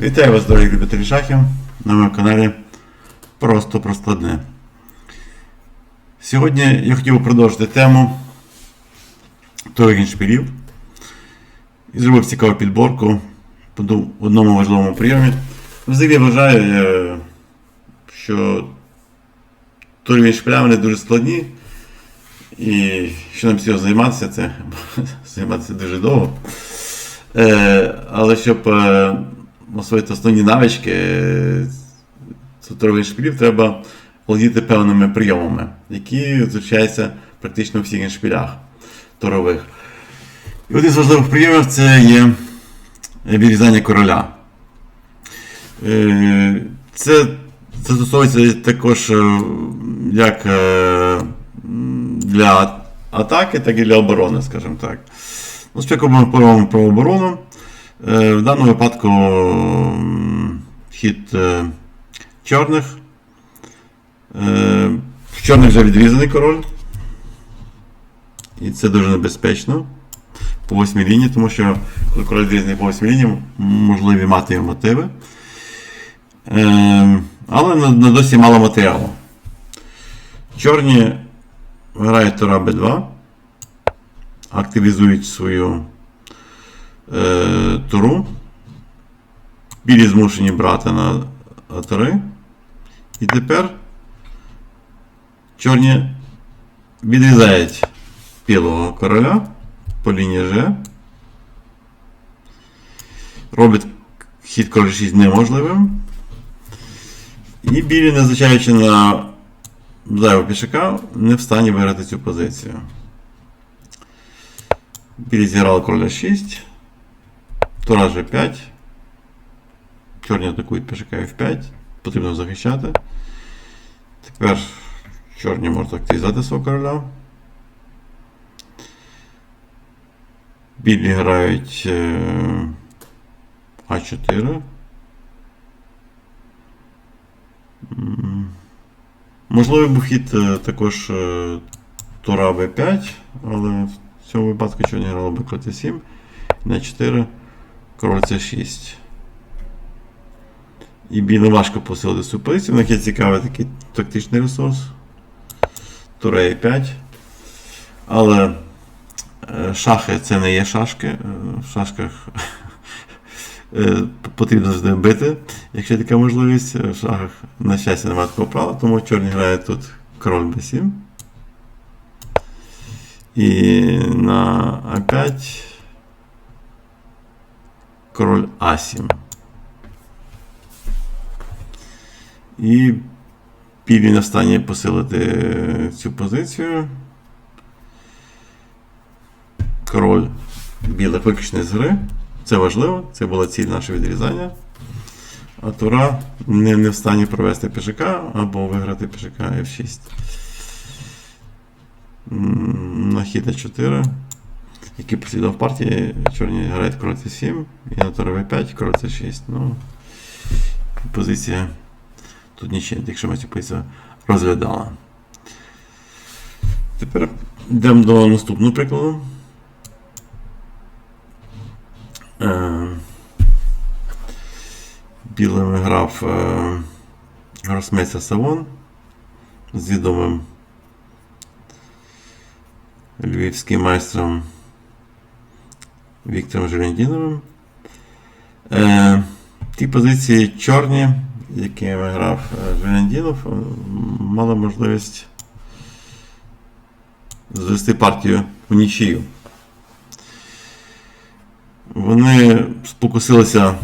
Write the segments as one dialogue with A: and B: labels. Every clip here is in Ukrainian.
A: Вітаю вас, дорогі любителі шахів, на моєму каналі Просто про складне. Сьогодні я хотів би продовжити тему торгін шпилів і зробив цікаву підборку по одному важливому прийомі. Взагалі вважаю, е, що торгівні шпиля вони дуже складні. І що нам цього займатися, це займатися дуже довго. Е, але щоб е, освоїти основні навички цукрових шпилів, треба володіти певними прийомами, які зустрічаються практично у всіх шпилях торових. І один з важливих прийомів це є відрізання короля. Е, Це застосовується також е, як е, для атаки, так і для оборони, скажімо так. Ну, спочатку ми про оборону. Е, В даному випадку хід е, чорних. Е, В чорних вже відрізаний король. І це дуже небезпечно по восьмій лінії, тому що коли король відрізаний по восьмій лінії, можливі мати його мотиви. Але на, досі мало матеріалу. Чорні грають Тора Б2 активізують свою е, туру. Білі змушені брати на А3. І тепер чорні відрізають білого короля по лінії Ж. Робить хід король 6 неможливим. І білі, незважаючи на зайвого пішака, не в стані виграти цю позицію. Білі зіграли короля 6. Тура G5. Чорні атакують пішака F5. Потрібно захищати. Тепер чорні можуть активізувати свого короля. Білі грають е, А4. Можливий був хід е, також Тура В5, але в цьому випадку чорні грали би проти 7 на 4, король С6. І білим важко посилити цю позицію. В них є цікавий такий тактичний ресурс. Тура Е5. Але е, шахи це не є шашки. Е, В шашках е, потрібно завжди бити, якщо є така можливість. В шахах, на щастя, немає такого права, тому чорні грають тут король Б7. І на А5 король А7. І не в посилити цю позицію. Король білих виключений з гри. Це важливо, це була ціль нашого відрізання. А Тура не, не в провести пішака або виграти пішака F6 на хід А4, який послідував партії, чорні грають король С7 і на тура В5, король С6. Ну, позиція тут нічим, якщо ми цю позицію розглядали. Тепер йдемо до наступного прикладу. Е, Білими грав е, Гросмейстер Савон з відомим львівським майстром Віктором Желендіновим. Е, ті позиції чорні, якими грав е, е, мали можливість звести партію у нічию. Вони спокусилися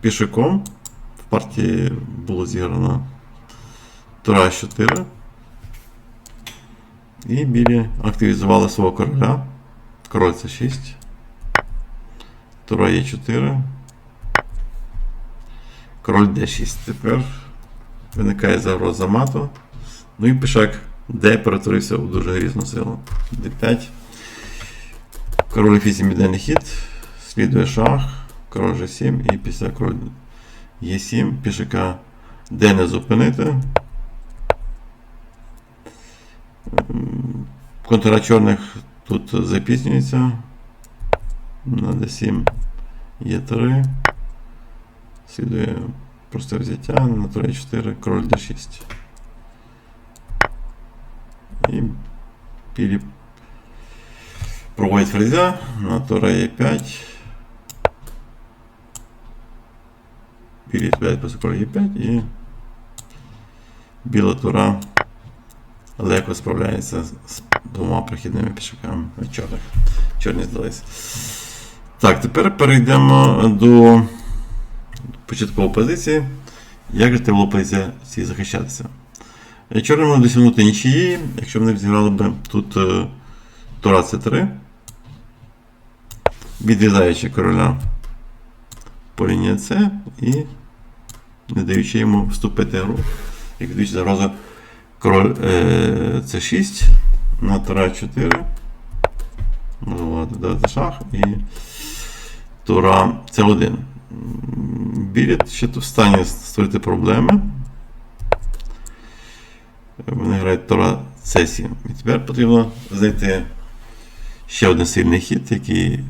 A: пішаком. В партії було зіграно Тура 4. І білі активізували свого короля. Король це 6. Тура є 4. Король D6. Тепер виникає загроза мату. Ну і пішак D перетворився у дуже грізну силу. D5. Король F8 ідеальний хід. Слідує шах. Король G7 і після король Е7 пішака D не зупинити. Контура чорних тут запізнюється. На D7 є 3. Слідує просте взяття на тура 4, король d6. І білі проводять ферзя на тура e5. Білі відповідають просто король e5 і біла тура легко справляється з двома прохідними пішаками від чорних. Чорні здались. Так, тепер перейдемо до початкової позиції. Як же треба позиція ці захищатися? Е, Чорним можна досягнути нічиї, якщо вони зіграли б тут е, Тура С3, відрізаючи короля по лінії С і не даючи йому вступити в гру, як даючи загрозу король е, С6 на Тура 4. Можна додати шах і Тура С1. Білі ще тут стані створити проблеми. Вони грають Тура С7. І тепер потрібно знайти ще один сильний хід, який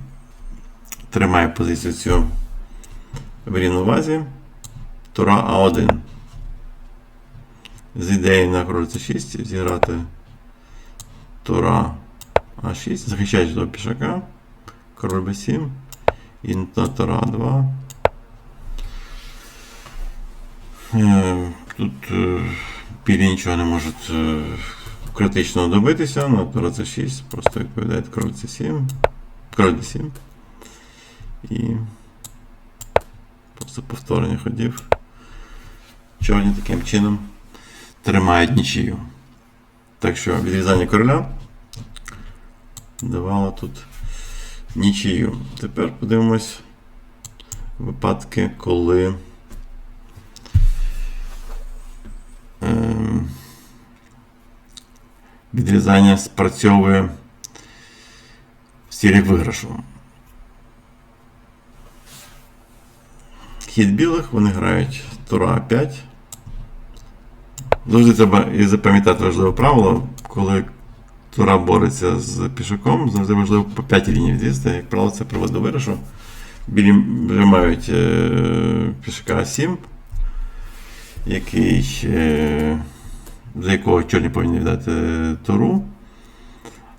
A: тримає позицію цю в рівновазі. Тура А1. З ідеї на король С6 зіграти Тура А6, захищаючи до пішака, король Б7 і на Тура А2. Е, Тут е, білі нічого не можуть е, критично добитися, на Тура С6 просто відповідає король С7, король D7 і просто повторення ходів. Чорні таким чином тримають нічию. Так що відрізання короля давало тут нічию. Тепер подивимось випадки, коли ем, відрізання спрацьовує в стілі виграшу. Хід білих вони грають Тура 5. Завжди треба і запам'ятати важливе правило, коли Тура бореться з пішаком, завжди важливо по 5 ліній відрізати. Як правило, це приводить до виграшу. Білі вже мають е, пішака 7, який, е, за якого чорні повинні віддати туру.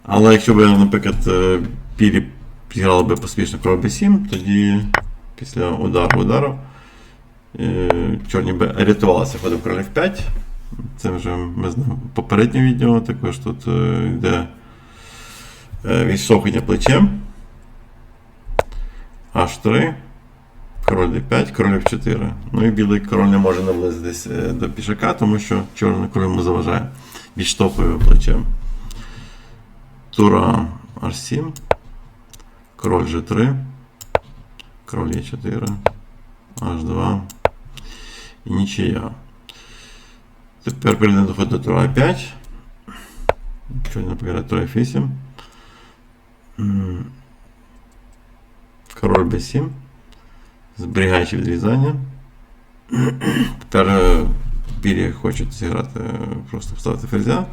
A: Але якщо б, наприклад, е, білі зіграли би поспішно король b7, тоді після удару удару е, чорні би рятувалися ходом король f5. Це вже ми знаємо попереднє відео, також тут е, йде е, відштовхування плечем. H3, король d5, король f4. Ну і білий король не може наблизитись е, до пішака, тому що чорний король йому заважає. Відштовхує плечем. Тура h7, король g3, король e4, h2 і нічия. Тепер перейдемо до Тура 5. Що наприклад, Тура F8. Король B7. Зберігаючи відрізання. Тепер е, білі хочуть зіграти, е, просто вставити ферзя.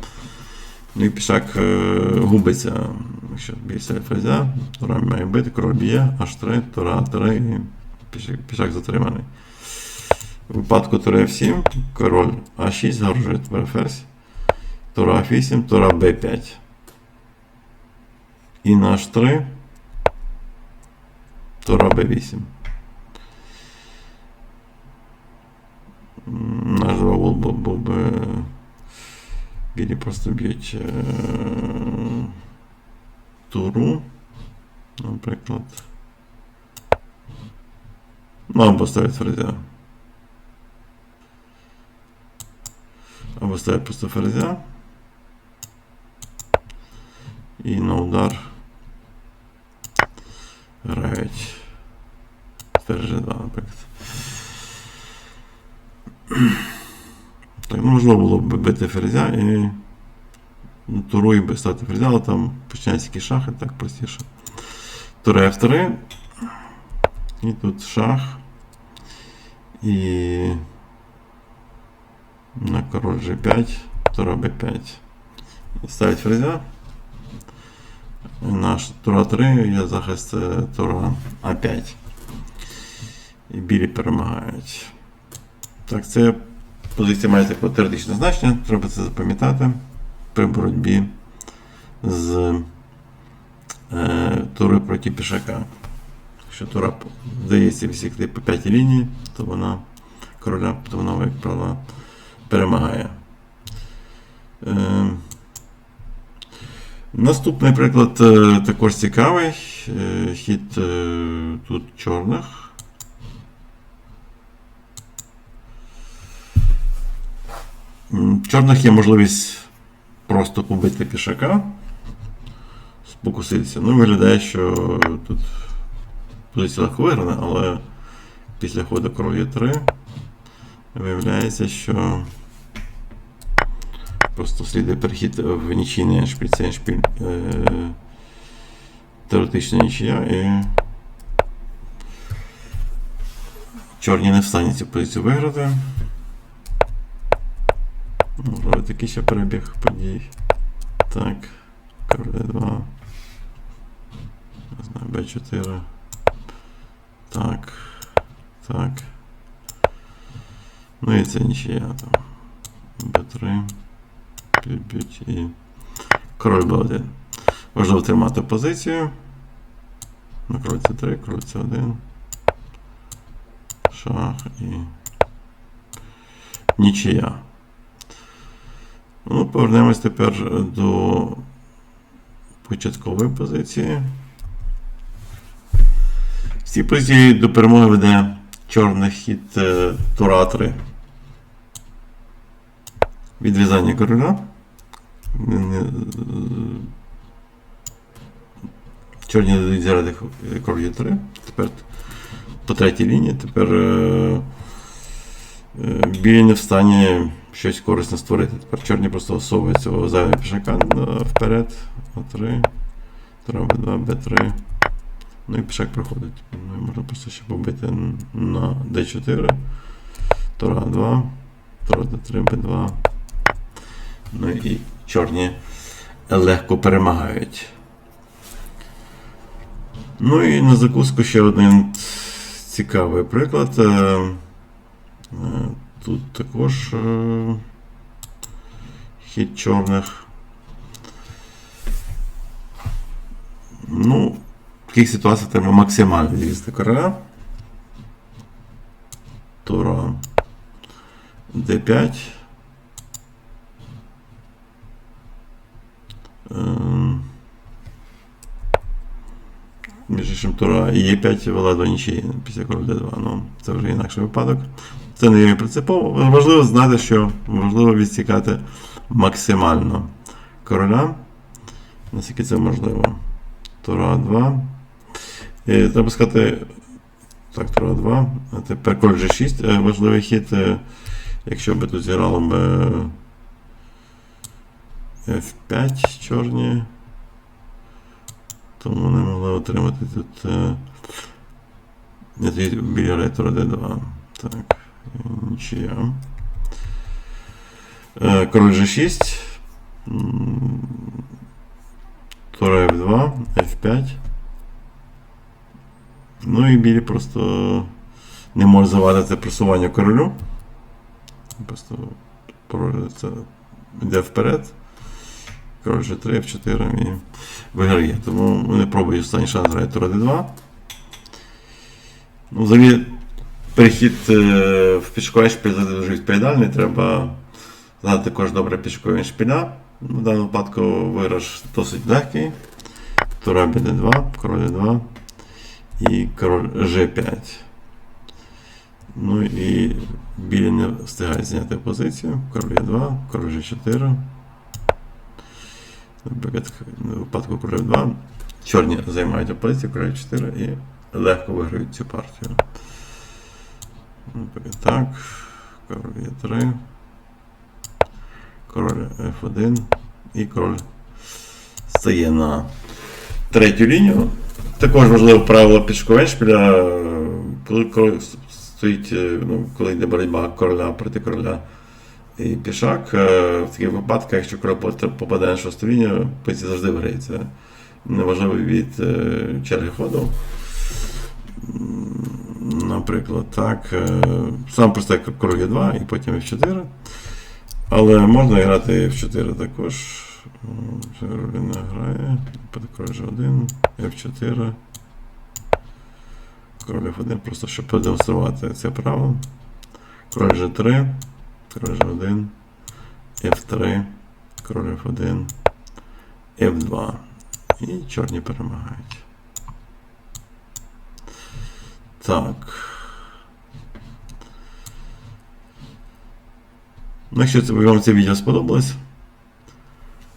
A: Ну і пішак е, губиться. Якщо білі ставить ферзя, Тура має бити, король б'є, H3, Тура А3 і пішак затриманий. У випадку Тура F7, король А6 загрожує тепер ферзь. Тура А8, Тура Б5. І на H3. Тура Б8. Наш був, був би. Білі просто б'ють е, туру. Наприклад. Ну, або ставить ферзя. Або просто ферзя. І на удар грають ферзь 2, наприклад. Так, можливо було б бити ферзя і ну, туру би стати ферзя, але там починаються якісь шахи, так простіше. Тура F3. І тут шах. І на король G5, тура B5. Ставить ферзя. Наш тура 3 є захист е, тура А5. І білі перемагають. Так, це позиція має таке теоретичне значення, треба це запам'ятати при боротьбі з е, тури проти пішака. Якщо тура вдається всікти по п'ятій лінії, то вона короля, то вона, як правило, перемагає. Е, Наступний приклад е, також цікавий. Е, Хід тут чорних. Чорних є можливість просто побити пішака, спокуситися. Ну, виглядає, що тут позиція легко виграна, але після ходу є 3 виявляється, що просто слідує перехід в нічийний еншпіль. Це еншпіль е, теоретична нічия і чорні не встануть цю позицію виграти. Можливо, такий ще перебіг подій. Так, король 2. Не знаю, Б4. Так. Так. Ну і це нічия там. Б3. Б'ють і король Б1. Важливо тримати позицію. На король С3, король С1. Шах і нічия. Ну, повернемось тепер до початкової позиції. В цій позиції до перемоги веде чорний хід е, Тура 3. Відв'язання короля. Е, Чорні дадуть заради король 3. Тепер по третій лінії. Тепер е, білі не в стані щось корисне створити. Тепер чорні просто всовують цього зайвого пішака вперед. А3. Тура Б2, Б3. Ну і пішак проходить. Ну, і можна просто ще побити на D4. Тура 2. Тура D3, B2. Ну і чорні легко перемагають. Ну і на закуску ще один цікавий приклад. Е, е, Тут також е, хід чорних. Ну, таких ситуаціях треба максимально відвести короля. Тура D5. Ем, Між іншим, Тура і Е5 вела до нічиї після короля D2. Ну, це вже інакший випадок. Це не є принципово. Важливо знати, що важливо відсікати максимально короля. Наскільки це можливо. Тура 2. Треба сказати. Так, Тура 2. А тепер король G6. е, Важливий хід. е, Якщо би тут зіграло б е, F5 чорні. То вони могли отримати тут. е, Не біля ретро D2. Так. Нічия. Е, Король G6. М, Тура F2, F5. Ну і білі просто не може завадити просування королю. Просто це йде вперед. Король G3, F4 і виграє. Тому вони пробують останній шанс грати Тура D2. Ну, взагалі, перехід е, в пішковий шпіль дуже відповідальний. Треба знати також добре пішкові шпіля. В даному випадку виграш досить легкий. Тура BD2, король 2 і король G5. Ну і білі не встигає зняти позицію. Король Е2, король G4. Наприклад, в випадку король 2. Чорні займають позицію, король 4 і легко виграють цю партію. Наприклад, так. Король Е3. Король F1 і король стає на третю лінію. Також важливе правило пішковеншпіля, коли стоїть, е, ну, коли йде боротьба короля проти короля і пішак. е, В таких випадках, якщо король попадає на шосту лінію, позиція завжди виграється. Неважливо від е, черги ходу. Наприклад, так. Сам простий король є 2 і потім F4. Але можна грати F4 також. Не грає. Король G1, F4. Король F1, просто щоб продемонструвати це право. Король G3, король G1, F3, король F1, F2. І чорні перемагають. Так. Ну, якщо вам це відео сподобалось,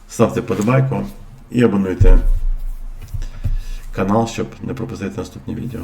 A: ставте подобайку і абонуйте канал, щоб не пропустити наступні відео.